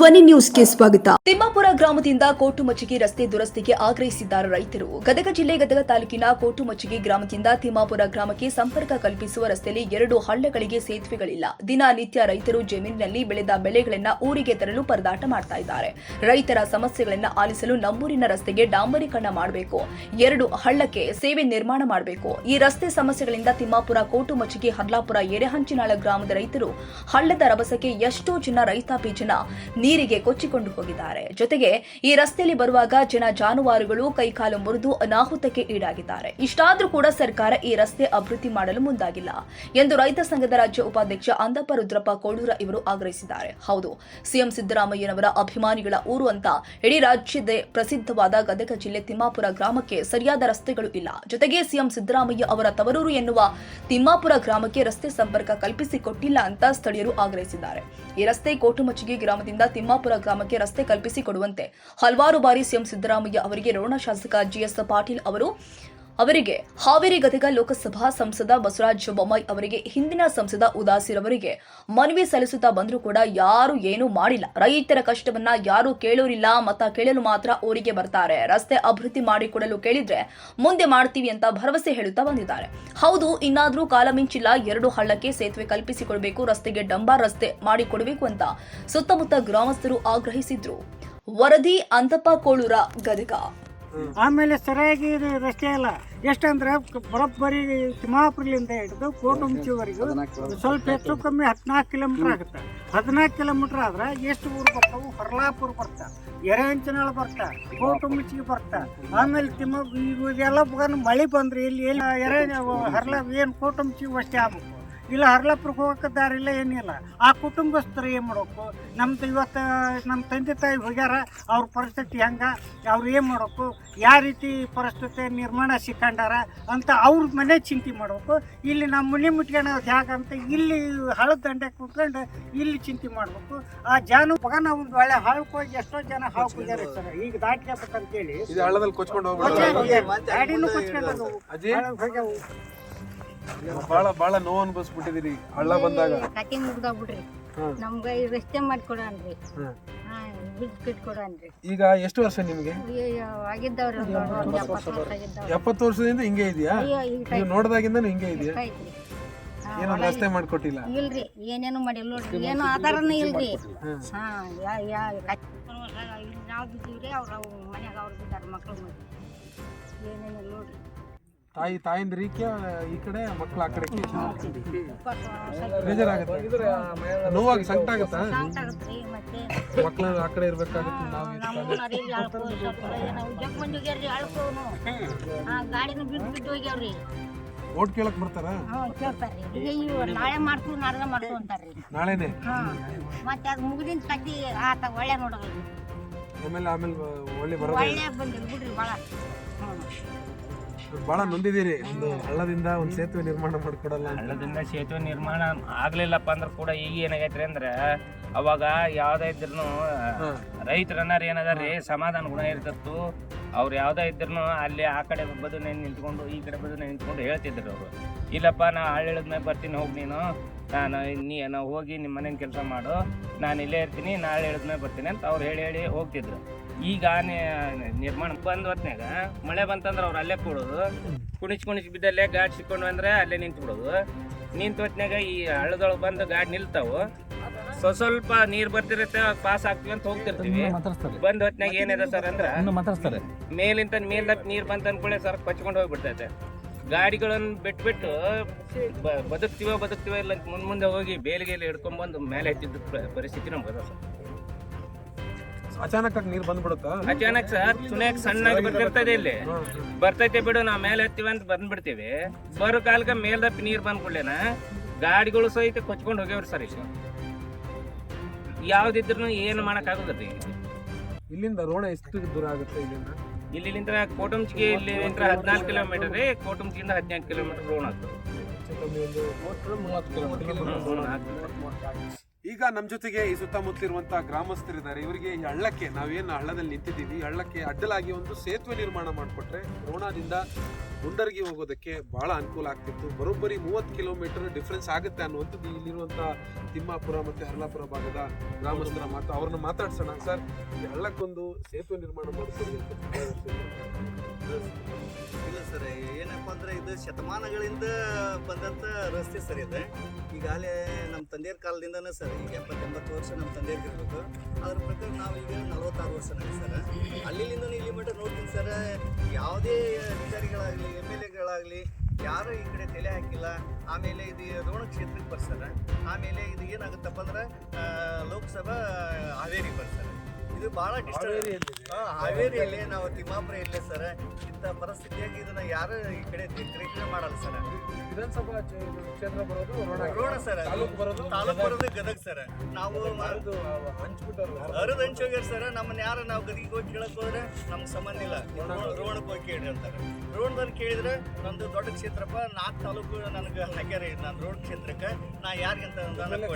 ಧ್ವನಿ ನ್ಯೂಸ್ಗೆ ಸ್ವಾಗತ. ತಿಮ್ಮಾಪುರ ಗ್ರಾಮದಿಂದ ಕೋಟುಮಚ್ಚಿಗೆ ರಸ್ತೆ ದುರಸ್ತಿಗೆ ಆಗ್ರಹಿಸಿದ್ದಾರೆ ರೈತರು. ಗದಗ ಜಿಲ್ಲೆ ಗದಗ ತಾಲೂಕಿನ ಕೋಟುಮಚ್ಚಿಗೆ ಗ್ರಾಮದಿಂದ ತಿಮ್ಮಾಪುರ ಗ್ರಾಮಕ್ಕೆ ಸಂಪರ್ಕ ಕಲ್ಪಿಸುವ ರಸ್ತೆಯಲ್ಲಿ ಎರಡು ಹಳ್ಳಗಳಿಗೆ ಸೇತುವೆಗಳಿಲ್ಲ. ದಿನನಿತ್ಯ ರೈತರು ಜಮೀನಿನಲ್ಲಿ ಬೆಳೆದ ಬೆಳೆಗಳನ್ನ ಊರಿಗೆ ತರಲು ಪರದಾಟ ಮಾಡ್ತಾ ಇದ್ದಾರೆ. ರೈತರ ಸಮಸ್ಯೆಗಳನ್ನ ಆಲಿಸಲು ನಮ್ಮೂರಿನ ರಸ್ತೆಗೆ ಡಾಂಬರೀಕರಣ ಮಾಡಬೇಕು. ಎರಡು ಹಳ್ಳಕ್ಕೆ ಸೇವೆ ನಿರ್ಮಾಣ ಮಾಡಬೇಕು. ಈ ರಸ್ತೆ ಸಮಸ್ಯೆಗಳಿಂದ ತಿಮ್ಮಾಪುರ ಕೋಟುಮಚ್ಚಿಗೆ ಹರ್ಲಾಪುರ ಎರೆಹಂಚಿನಾಳ ಗ್ರಾಮದ ರೈತರು ಹಳ್ಳದ ರಭಸಕ್ಕೆ ಎಷ್ಟೋ ಜನ ರೈತಾಪಿ ಜನ ನೀರಿಗೆ ಕೊಚ್ಚಿಕೊಂಡು ಹೋಗಿದ್ದಾರೆ. ಜೊತೆಗೆ ಈ ರಸ್ತೆಯಲ್ಲಿ ಬರುವಾಗ ಜನ ಜಾನುವಾರುಗಳು ಕೈಕಾಲು ಮುರಿದು ಅನಾಹುತಕ್ಕೆ ಈಡಾಗಿದ್ದಾರೆ. ಇಷ್ಟಾದ್ರೂ ಕೂಡ ಸರ್ಕಾರ ಈ ರಸ್ತೆ ಅಭಿವೃದ್ಧಿ ಮಾಡಲು ಮುಂದಾಗಿಲ್ಲ ಎಂದು ರೈತ ಸಂಘದ ರಾಜ್ಯ ಉಪಾಧ್ಯಕ್ಷ ಅಂದಪ್ಪ ರುದ್ರಪ್ಪ ಕೋಳೂರ ಇವರು ಆಗ್ರಹಿಸಿದ್ದಾರೆ. ಹೌದು, ಸಿಎಂ ಸಿದ್ದರಾಮಯ್ಯನವರ ಅಭಿಮಾನಿಗಳ ಊರು ಅಂತ ಇಡೀ ರಾಜ್ಯದ ಪ್ರಸಿದ್ಧವಾದ ಗದಗ ಜಿಲ್ಲೆ ತಿಮ್ಮಾಪುರ ಗ್ರಾಮಕ್ಕೆ ಸರಿಯಾದ ರಸ್ತೆಗಳು ಇಲ್ಲ. ಜೊತೆಗೆ ಸಿಎಂ ಸಿದ್ದರಾಮಯ್ಯ ಅವರ ತವರೂರು ಎನ್ನುವ ತಿಮ್ಮಾಪುರ ಗ್ರಾಮಕ್ಕೆ ರಸ್ತೆ ಸಂಪರ್ಕ ಕಲ್ಪಿಸಿಕೊಟ್ಟಿಲ್ಲ ಅಂತ ಸ್ಥಳೀಯರು ಆಗ್ರಹಿಸಿದ್ದಾರೆ. ಈ ರಸ್ತೆ ಕೋಟುಮಚ್ಚಿಗೆ ಗ್ರಾಮದಿಂದ ತಿಮ್ಮಾಪುರ ಗ್ರಾಮಕ್ಕೆ ರಸ್ತೆ ಕಲ್ಪಿಸಿಕೊಡುವಂತೆ ಹಲವಾರು ಬಾರಿ ಸಿಎಂ ಸಿದ್ದರಾಮಯ್ಯ ಅವರಿಗೆ ರೋಣ ಶಾಸಕ ಜಿಎಸ್ ಪಾಟೀಲ್ ಅವರು ಅವರಿಗೆ ಹಾವೇರಿ ಗದಗ ಲೋಕಸಭಾ ಸಂಸದ ಬಸವರಾಜ ಬೊಮ್ಮಾಯಿ ಅವರಿಗೆ ಹಿಂದಿನ ಸಂಸದ ಉದಾಸಿರವರಿಗೆ ಮನವಿ ಸಲ್ಲಿಸುತ್ತಾ ಬಂದರೂ ಕೂಡ ಯಾರು ಏನೂ ಮಾಡಿಲ್ಲ. ರೈತರ ಕಷ್ಟವನ್ನ ಯಾರು ಕೇಳೋರಿಲ್ಲ. ಮತ ಕೇಳಲು ಮಾತ್ರ ಊರಿಗೆ ಬರ್ತಾರೆ. ರಸ್ತೆ ಅಭಿವೃದ್ಧಿ ಮಾಡಿಕೊಡಲು ಕೇಳಿದ್ರೆ ಮುಂದೆ ಮಾಡ್ತೀವಿ ಅಂತ ಭರವಸೆ ಹೇಳುತ್ತಾ ಬಂದಿದ್ದಾರೆ. ಹೌದು, ಇನ್ನಾದ್ರೂ ಕಾಲ ಮಿಂಚಿಲ್ಲ. ಎರಡು ಹಳ್ಳಕ್ಕೆ ಸೇತುವೆ ಕಲ್ಪಿಸಿಕೊಡಬೇಕು. ರಸ್ತೆಗೆ ಡಂಬಾರ್ ರಸ್ತೆ ಮಾಡಿಕೊಡಬೇಕು ಅಂತ ಸುತ್ತಮುತ್ತ ಗ್ರಾಮಸ್ಥರು ಆಗ್ರಹಿಸಿದ್ರು. ವರದಿ ಅಂತಪ್ಪ ಕೋಳೂರ, ಗದಗ. ಆಮೇಲೆ ಸರಿಯಾಗಿ ಇದು ರಸ್ತೆ ಇಲ್ಲ ಎಷ್ಟಂದ್ರೆ ಬರೋಬ್ಬರಿ ತಿಮ್ಮಾಪುರಲಿಂದ ಹಿಡಿದು ಕೋಟುಂಚಿವರೆಗೂ ಸ್ವಲ್ಪ ಹೆಚ್ಚು ಕಮ್ಮಿ ಹದಿನಾಲ್ಕು ಕಿಲೋಮೀಟರ್ ಆಗುತ್ತೆ. ಹದಿನಾಲ್ಕು ಕಿಲೋಮೀಟರ್ ಆದ್ರೆ ಎಷ್ಟು ಊರು ಬರ್ತಾವು ಹೊರಲಾಪುರ ಬರ್ತಾ ಎರೆಹಂಚನಾಳ ಬರ್ತಾ ಕೋಟುಂಚಿಗೆ ಬರ್ತಾ ಆಮೇಲೆ ತಿಮ್ಮ ಈಗ ಬಗನ್ ಮಳೆ ಬಂದ್ರೆ ಇಲ್ಲಿ ಎಲ್ಲಿ ಎರೆ ಹರ್ಲಾ ಏನು ಕೋಟುಂಬಿಚಿಗೆ ಅಷ್ಟೇ ಆಗ್ಬೇಕು. ಇಲ್ಲ ಹರ್ಲಾಪುರಕ್ಕೆ ಹೋಗಕ್ಕೆ ದಾರಿ ಇಲ್ಲ ಏನಿಲ್ಲ ಆ ಕುಟುಂಬಸ್ಥರು ಏನು ಮಾಡ್ಬೇಕು? ನಮ್ದು ಇವತ್ತು ನಮ್ಮ ತಂದೆ ತಾಯಿ ಹೋಗ್ಯಾರ ಅವ್ರ ಪರಿಸ್ಥಿತಿ ಹೆಂಗೆ. ಅವ್ರು ಏನು ಮಾಡ್ಬೇಕು? ಯಾವ ರೀತಿ ಪರಿಸ್ಥಿತಿ ನಿರ್ಮಾಣ ಸಿಕ್ಕಂಡಾರ ಅಂತ ಅವ್ರ ಮನೆ ಚಿಂತೆ ಮಾಡ್ಬೇಕು. ಇಲ್ಲಿ ನಮ್ಮ ಮನೆ ಮುಟ್ಕೊಂಡು ಜಾಗ ಅಂತ ಇಲ್ಲಿ ಹಳದ ದಂಡೆ ಕುತ್ಕೊಂಡು ಇಲ್ಲಿ ಚಿಂತೆ ಮಾಡ್ಬೇಕು. ಆ ಜಾನು ಪಗನ ನಾವು ಒಂದು ಒಳ್ಳೆ ಹಾಳಕ್ಕೆ ಹೋಗಿ ಎಷ್ಟೋ ಜನ ಹಾಳು ಹೋಗ್ಯಾರ ಸರ್. ಈಗ ದಾಟ್ಲೇಬೇಕಂತೇಳಿ. ಗಾಡಿನೂ ಕೊಚ್ಕೊಂಡು ಹೋಗ್ಯಾವು. ಬಹಳ ಬಹಳ ನೋವು ಅನ್ಭವಿಸ್ಬಿಟ್ಟಿದ್ದೀರಿ ಹಳ್ಳ ಬಂದಾಗ. ಕತೆ ಮುಗ್ದೋಗ್ಬಿಡ್ರಿ. ನಮ್ಗ ರಸ್ತೆ ಮಾಡ್ಕೊಡನ್ರಿ ಬಿಡ್ ಕಟ್ಕೊಡನ್ರಿ ಈಗ ಎಷ್ಟು ವರ್ಷ ನಿಮಗೆ? ಆಗಿದ್ದವ್ರಿ ಎಪ್ಪತ್ತು ವರ್ಷ. ಆಗಿದ್ದವ್ರು. ಎಪ್ಪತ್ತು ವರ್ಷದಿಂದ ಹಿಂಗೆ ಇದೆಯಾ? ನೀವು ನೋಡಿದಾಗಿಂದ ಹಿಂಗೆ ಇದೆಯಾ? ಏನೋ ರಸ್ತೆ ಮಾಡ್ಕೊಟ್ಟಿಲ್ಲ. ಇಲ್ರಿ ಏನೇನು ಮಾಡಿಲ್ಲ ನೋಡ್ರಿ. ಏನು ಆಧಾರನೇ ಇಲ್ರಿ. ಹಾ. ನಾವು ಬಿದ್ದೀವ್ರಿ ಅವ್ರ ಮನ್ಯಾಗ ಅವ್ರು ಬಿದ್ದಾರ ಮಕ್ಳು ಏನೇನು ಏನೇನಿಲ್ಲ ನೋಡ್ರಿ. ತಾಯಿ ತಾಯಿಂದ ರೀಕೆ ಈ ಕಡೆ ಮಕ್ಕಳು ಆ ಕಡೆ ಬೇಜಾರಾಗುತ್ತೆ. ನೋವಾಗಿ ಸಂಕಟ ಆಗುತ್ತಾ ಮಕ್ಕಳು ಆ ಕಡೆ ಇರ್ಬೇಕಾಗುತ್ತೆ ನಾವು ಓಟ್ ಕೇಳಕ್ ಬರ್ತಾರ? ನಾಳೆನೆ? ಮತ್ತೆ ಅದು ಮುಗಿದಿನ ಕಟ್ಟಿ ಆತ ಒಳ್ಳೆ ನೋಡೋದು ಆಮೇಲೆ ಆಮೇಲೆ ಒಳ್ಳೆ ಬರೋದು ಒಳ್ಳೆ ಬಂದಿಲ್ಲ ಬಿಡ್ರಿ ಭಾಳ ಬಹಳ ನೊಂದಿದ್ದೀರಿ. ಒಂದು ಹಳ್ಳದಿಂದ ಒಂದು ಸೇತುವೆ ನಿರ್ಮಾಣ ಮಾಡಿಕೊಡಲ್ಲ ಹಳ್ಳದಿಂದ ಸೇತುವೆ ನಿರ್ಮಾಣ ಆಗ್ಲಿಲ್ಲಪ್ಪ ಅಂದ್ರೆ ಕೂಡ ಈಗ ಏನಾಗೈತ್ರಿ ಅಂದ್ರೆ ಅವಾಗ ಯಾವ್ದೇ ಇದ್ರು. ರೈತರನ್ನಾರ ರೀ ಸಮಾಧಾನ ಗುಣ ಇರ್ತಿತ್ತು. ಅವ್ರು ಯಾವ್ದೇ ಇದ್ರು ಅಲ್ಲಿ ಆ ಕಡೆ ಬದುನೆ ನಿಂತ್ಕೊಂಡು ಈ ಕಡೆ ಬದುನೆ ನಿಂತ್ಕೊಂಡು ಹೇಳ್ತಿದ್ರು ಅವರು. ಇಲ್ಲಪ್ಪ ನಾ ಮೇಲೆ ಬರ್ತೀನಿ ಹೋಗಿ ನೀನು. ನಾನು ನೀ ನಾವು ಹೋಗಿ ನಿಮ್ಮ ಮನೇನ ಕೆಲಸ ಮಾಡು ನಾನು ಇಲ್ಲೇ ಇರ್ತೀನಿ ನಾಳೆ ಹೇಳಿದ್ಮೇಲೆ ಬರ್ತೀನಿ ಅಂತ ಅವ್ರು ಹೇಳಿ ಹೇಳಿ ಹೋಗ್ತಿದ್ರು. ಈಗ ಆನೆ ನಿರ್ಮಾಣ ಬಂದ ಹೊತ್ನ್ಯಾಗ ಮಳೆ ಬಂತಂದ್ರೆ ಅವ್ರು ಅಲ್ಲೇ ಕೊಡೋದು. ಕುಣಿಸ್ ಕುಣಿಸ್ ಬಿದ್ದಲ್ಲೇ ಗಾಡಿ ಸಿಕ್ಕೊಂಡು ಅಂದ್ರೆ ಅಲ್ಲೇ ನಿಂತು ಬಿಡೋದು. ನಿಂತ ಹೊತ್ನ್ಯಾಗ ಈ ಹಳ್ಳದೊಳಗೆ ಬಂದು ಗಾಡಿ ನಿಲ್ತಾವು. ಸ್ವ ಸ್ವಲ್ಪ ನೀರ್ ಬರ್ತಿರುತ್ತೆ ಪಾಸ್ ಆಗ್ತೀವಿ ಅಂತ ಹೋಗ್ತಿರ್ತೀವಿ. ಬಂದ್ ಹೊತ್ನ್ಯಾಗ ಏನಿದೆ ಸರ್ ಅಂದ್ರೆ ಮೇಲಿಂದ ಮೇಲ್ ನೀರು ಬಂತ ಅನ್ಕೊಳ್ಳಿ ಸರ್ ಕಚ್ಕೊಂಡು ಹೋಗ್ಬಿಡ್ತೈತೆ. ಗಾಡಿಗಳನ್ನ ಬಿಟ್ಬಿಟ್ಟು ಬದುಕ್ತೀವ ಬದುಕ್ತೀವೋ ಇಲ್ಲ ಮುಂದೆ ಮುಂದ್ ಹೋಗಿ ಬೇಲಿಗೆಯಲ್ಲಿ ಹಿಡ್ಕೊಂಡ್ಬಂದು ಮೇಲೆ ಹತ್ತಿದ್ದ ಪ- ಪರಿಸ್ಥಿತಿ ನಮ್ಗೆ ಅದ ಸರ್ ಅಚಾನಕ್ ನೀರು ಬಂದ್ಬಿಡುತ್ತಾ? ಅಚಾನಕ್ ಸರ್ ಸುನ್ಯಾಕ್ ಸಣ್ಣಾಗಿ ಬರ್ತಿರ್ತದೆ ಇಲ್ಲಿ. ಬರ್ತೈತೆ ಬಿಡು ನಾವು ಮೇಲೆ ಹತ್ತೀವಿ ಅಂತ ಬಂದ್ಬಿಡ್ತೀವಿ. ಬರೋ ಕಾಲಕ್ಕೆ ಮೇಲ್ದಪ್ಪಿ ನೀರು ಬಂದ್ಕೊಳ್ಳೇನ ಗಾಡಿಗಳು ಸಹಿತ ಕೊಚ್ಕೊಂಡು ಹೋಗ್ಯವ್ರಿ ಸರ್ ಈಗ. ಯಾವ್ದಿದ್ರು ಏನು ಮಾಡಕ್ಕಾಗೋದ್ರಿ ಇಲ್ಲಿಂದ ರೋಣ ಎಷ್ಟು ದೂರ ಆಗುತ್ತೆ ಇಲ್ಲಿಂದ? ಇಲ್ಲಿಂದ ಕೋಟಂಚಿಗೆ ಇಲ್ಲಿ ಹದಿನಾಲ್ಕು ಕಿಲೋಮೀಟರ್ ರೀ ಹದಿನೆಂಟು ಹದಿನಾಲ್ಕು ಕಿಲೋಮೀಟರ್ ರೋಣ. ಈಗ ನಮ್ಮ ಜೊತೆಗೆ ಈ ಸುತ್ತಮುತ್ತಲಿರುವಂತಹ ಗ್ರಾಮಸ್ಥರಿದ್ದಾರೆ ಇವರಿಗೆ ಈ ಹಳ್ಳಕ್ಕೆ ನಾವೇನು ಹಳ್ಳದಲ್ಲಿ ನಿಂತಿದ್ದೀವಿ ಹಳ್ಳಕ್ಕೆ ಅಡ್ಡಲಾಗಿ ಒಂದು ಸೇತುವೆ ನಿರ್ಮಾಣ ಮಾಡಿಕೊಟ್ರೆ ರೋಣದಿಂದ ಮುಂಡರ್ಗಿ ಹೋಗೋದಕ್ಕೆ ಬಹಳ ಅನುಕೂಲ ಆಗ್ತಿತ್ತು. ಬರೋಬ್ಬರಿ ಮೂವತ್ತು ಕಿಲೋಮೀಟರ್ ಡಿಫ್ರೆನ್ಸ್ ಆಗುತ್ತೆ ಅನ್ನುವಂಥದ್ದು ಇಲ್ಲಿರುವಂಥ ತಿಮ್ಮಾಪುರ ಮತ್ತು ಹರ್ಲಾಪುರ ಭಾಗದ ಗ್ರಾಮಸ್ಥರ ಮಾತು ಅವ್ರನ್ನ ಮಾತಾಡ್ಸೋಣ. ಸರ್ ಹಳ್ಳಕ್ಕೊಂದು ಸೇತುವೆ ನಿರ್ಮಾಣ ಮಾಡಿಸ್ತೀವಿ ಅಂತ ಇಲ್ಲ ಸರ್, ಏನಪ್ಪ ಅಂದ್ರೆ ಇದು ಶತಮಾನಗಳಿಂದ ಬಂದಂಥ ರಸ್ತೆ ಸರ್ ಇದೆ. ಈಗಾಗಲೇ ನಮ್ಮ ತಂದೆಯರ ಕಾಲದಿಂದನೇ ಸರ್, ಈಗ ಎಪ್ಪತ್ತೆಂಬತ್ತು ವರ್ಷ ನಮ್ಮ ತಂದೆಯರ್ಗೆ ಇರಬೇಕು. ಅದ್ರ ಪ್ರಕಾರ ನಾವು ಈಗ ನಲವತ್ತಾರು ವರ್ಷ ಸರ್. ಅಲ್ಲಿಂದ ಇಲ್ಲಿ ಮಟ್ಟ ನೋಡ್ತೀನಿ ಸರ್. ಯಾವುದೇ ಅಧಿಕಾರಿಗಳಾಗಲಿ ಎಂ ಎಲ್ ಎಗಳಾಗಲಿ, ಯಾರು ಈ ಕಡೆ ತಲೆ ಹಾಕಿಲ್ಲ. ಆಮೇಲೆ ಇದು ರೋಣ ಕ್ಷೇತ್ರಕ್ಕೆ ಬರ್ಸರ ಆಮೇಲೆ ಇದು ಏನಾಗುತ್ತಪ್ಪ ಅಂದ್ರೆ ಲೋಕಸಭಾ ಇದು ಬಹಳ ಡಿಸ್ಟರ್ಬ್ ಹಾವೇರಿಯಲ್ಲಿ ನಾವು ತಿಮ್ಮಾಪುರ ಇಲ್ಲೇ ಸರ್. ಇಂಥ ಪರಿಸ್ಥಿತಿಯಾಗಿ ಇದನ್ನ ಯಾರು ಈ ಕಡೆ ದಿಗ್ಗ್ರಹಣೆ ಮಾಡಲ್ಲ ಸರ್. ವಿಧಾನಸಭಾ ಕ್ಷೇ- ಕ್ಷೇತ್ರ ಬರೋದು ರೋಣ. ಸರ್. ತಾಲೂಕು ಬರೋದು ತಾಲೂಕು ಬರೋದು ಗದಗ ಸರ್. ನಾವು ಹರಿದು ಹಂಚೋಗ್ಯಾರ ಸರ್. ನಮ್ಮನ್ನ ಯಾರು ನಾವು ಗದಗಿಗೆ ಹೋಗಿ ಕೇಳಕ್ ಹೋದ್ರೆ ನಮ್ಗೆ ಸಂಬಂಧ ಇಲ್ಲ. ರೋಣ ರೋಣಕ್ಕೆ ಹೋಗಿ ಕೇಳಿ ಅಂತಾರೆ. ರೋಣದಲ್ಲಿ ಕೇಳಿದ್ರೆ ನಂದು ದೊಡ್ಡ ಕ್ಷೇತ್ರಪ್ಪ ನಾಲ್ಕು ತಾಲೂಕು ನನಗೆ ಹಾಕ್ಯಾರ ನಾನು ರೋಡ್ ಕ್ಷೇತ್ರಕ್ಕೆ. ನಾ ಯಾರಿಗೆ ಅಂತ ಆಮೇಲೆ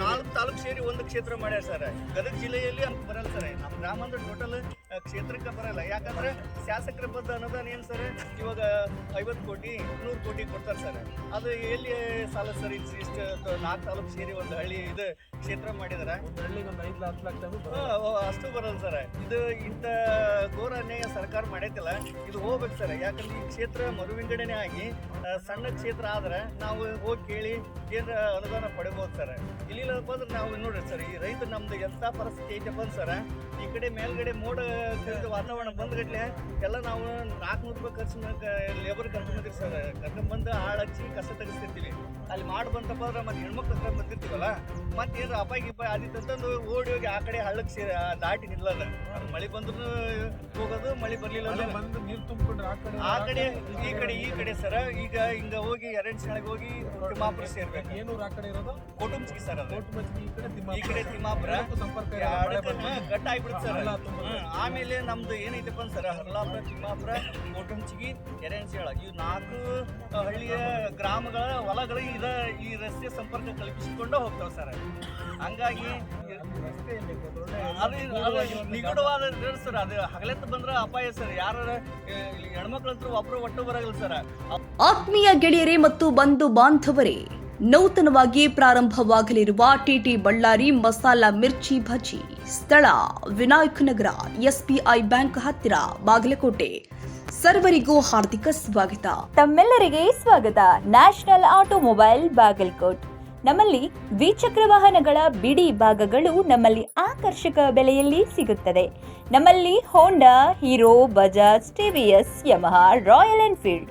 ನಾಲ್ಕು ತಾಲೂಕು ಸೇರಿ. ಒಂದು ಕ್ಷೇತ್ರ ಮಾಡ್ಯಾರ ಸರ್. ಗದಗ ಜಿಲ್ಲೆಯಲ್ಲಿ ಅಂತ ಬರಲ್ಲ ಸರ್. ನಮ್ಮ ಗ್ರಾಮ ಅಂದ್ರೆ ಟೋಟಲ್ ಕ್ಷೇತ್ರಕ್ಕೆ ಬರಲ್ಲ. ಯಾಕಂದ್ರೆ ಶಾಸಕರ ಬದ್ಧ ಅನುದಾನ ಏನು ಸರ್? ಇವಾಗ ಐವತ್ತು ಕೋಟಿ ನೂರು ಕೋಟಿ ಕೊಡ್ತಾರೆ ಸರ್. ಅದು ಎಲ್ಲಿ ಸಾಲ ಸರ್? ಇಷ್ಟು ಇಷ್ಟು ನಾಲ್ಕು ತಾಲೂಕು ಸೇರಿ ಒಂದು ಹಳ್ಳಿ ಇದು ಕ್ಷೇತ್ರ ಮಾಡಿದ್ರೆ. ಒಂದು ಹಳ್ಳಿಗೆ ಒಂದು ಐದು ಹತ್ತು ಲಕ್ಷ ಅಷ್ಟು ಬರಲ್ಲ ಸರ್. ಇದು ಇಂಥ ಘೋರ ಅನ್ಯಾಯ ಸರ್ಕಾರ ಮಾಡೈತಿಲ್ಲ. ಇದು ಹೋಗ್ಬೇಕು ಸರ್. ಯಾಕಂದ್ರೆ ಈ ಕ್ಷೇತ್ರ ಮರುವಿಂಗಡಣೆ ಆಗಿ ಸಣ್ಣ ಕ್ಷೇತ್ರ ಆದ್ರೆ ನಾವು ಹೋಗಿ ಕೇಳಿ ಏನು ಅನುದಾನ ಪಡಿಬೋದು ಸರ್. ಇಲ್ಲಿಲ್ಲಪ್ಪ ಅಂದ್ರೆ ನಾವು ನೋಡ್ರಿ ಸರ್ ಈ ರೈತ ನಮ್ದು ಎಂಥ ಪರಿಸ್ಥಿತಿ ಐತಪ್ಪ ಅಂದ್ರೆ ಸರ್. ಈ ಕಡೆ ಮೇಲ್ಗಡೆ ಮೋಡ ಕಲಿತ ವಾತಾವರಣ ಬಂದ್ಗಟ್ಲೆ ಎಲ್ಲ ನಾವು ನಾಲ್ಕುನೂರು ರೂಪಾಯಿ ಖರ್ಚು ಲೇಬರ್ ಕರ್ಕೊಂಡ್ರಿ ಸರ್. ಕರ್ಕೊಂಡ್ಬಂದು ಹಾಳು ಹಚ್ಚಿ ಕಸ ತೆಗಿಸ್ತಿರ್ತೀವಿ. ಅಲ್ಲಿ ಮಾಡಿ ಬಂತಪ್ಪ ಅಂದ್ರೆ ಮತ್ತೆ ಹೆಣ್ಮಕ್ಳು ಹತ್ರ ಬಂದಿರ್ತೀವಲ್ಲ ಮತ್ತೆ ಏನಾರ ಅಪಾಯ ಗಿಪಾಯ ಆದಿತ್ತು ಅಂತಂದು ಓಡಿ ಹೋಗಿ ಆ ಕಡೆ ಹಳ್ಳಕ್ಕೆ ಸೇರಿ ದಾಟಿ ನಿಲ್ಲಲ್ಲ ಮಳೆ ಬಂದ್ರು ಹೋಗೋದು ಮಳೆ ಬರಲಿಲ್ಲ ಅಂದ್ರೆ ಬಂದು ನೀರು ತುಂಬಿಕೊಂಡ್ರೆ ಆ ಕಡೆ ಆ ಕಡೆ ಈ ಕಡೆ ಈ ಕಡೆ ಸರ. ಈಗ ಹಿಂಗ ಹೋಗಿ ಶಾಲೆಗೆ ಹೋಗಿ ತಿಮ್ಮಾಪುರ ಸೇರ್ಬೇಕು. ಏನೂರು ಆ ಕಡೆ ಇರೋದು? ಕುಟುಂಬಕ್ಕೆ ಸರ್ ಅದು. ಈ ಕಡೆ ತಿಮ್ಮಾಪುರ. ಈ ಕಡೆ ತಿಮ್ಮಾಪುರ ಸಂಪರ್ಕ ಕಟ್ ಆಗ್ಬಿಡುತ್ತೆ ಸರ್. ಅಲ್ಲ ತುಂಬ ಹ್ಮ್. ಆಮೇಲೆ ನಮ್ದು ಏನೈತಪ್ಪ ಹರ್ಲಾಪುರ ತಿಮ್ಮಾಪುರ ಕೋಟಂಚಿಗಿ ಹೇಳ ಇವು ನಾಲ್ಕು ಹಳ್ಳಿಯ ಗ್ರಾಮಗಳ ಹೊಲಗಳು ಇದ ಈ ರಸ್ತೆ ಸಂಪರ್ಕ ಕಲ್ಪಿಸಿಕೊಂಡು ಹೋಗ್ತಾವ ಸರ್. ಹಂಗಾಗಿ ಅದು ಇದ್ರ ಸರ್, ಅದು ಹಗಲೆತ್ತು ಬಂದ್ರೆ ಅಪಾಯ ಸರ್. ಯಾರ ಹೆಣ್ಮಕ್ಳು ಹತ್ರ ಒಬ್ರು ಒಟ್ಟು ಬರಲ್ಲ ಸರ್. ಆತ್ಮೀಯ ಗೆಳೆಯರೇ ಮತ್ತು ಬಂಧು ಬಾಂಧವರೇ ನೂತನವಾಗಿ ಪ್ರಾರಂಭವಾಗಲಿರುವ ಟಿಟಿ ಬಳ್ಳಾರಿ ಮಸಾಲಾ ಮಿರ್ಚಿ ಭಜಿ. ಸ್ಥಳ ವಿನಾಯಕ್ ನಗರ, ಎಸ್ಬಿಐ ಬ್ಯಾಂಕ್ ಹತ್ತಿರ, ಬಾಗಲಕೋಟೆ. ಸರ್ವರಿಗೂ ಹಾರ್ದಿಕ ಸ್ವಾಗತ. ತಮ್ಮೆಲ್ಲರಿಗೆ ಸ್ವಾಗತ. National automobile Bagalkot. ನಮ್ಮಲ್ಲಿ ದ್ವಿಚಕ್ರ ವಾಹನಗಳ ಬಿಡಿ ಭಾಗಗಳು ನಮ್ಮಲ್ಲಿ ಆಕರ್ಷಕ ಬೆಲೆಯಲ್ಲಿ ಸಿಗುತ್ತದೆ. ನಮ್ಮಲ್ಲಿ Honda Hero Bajaj TVS Yamaha Royal Enfield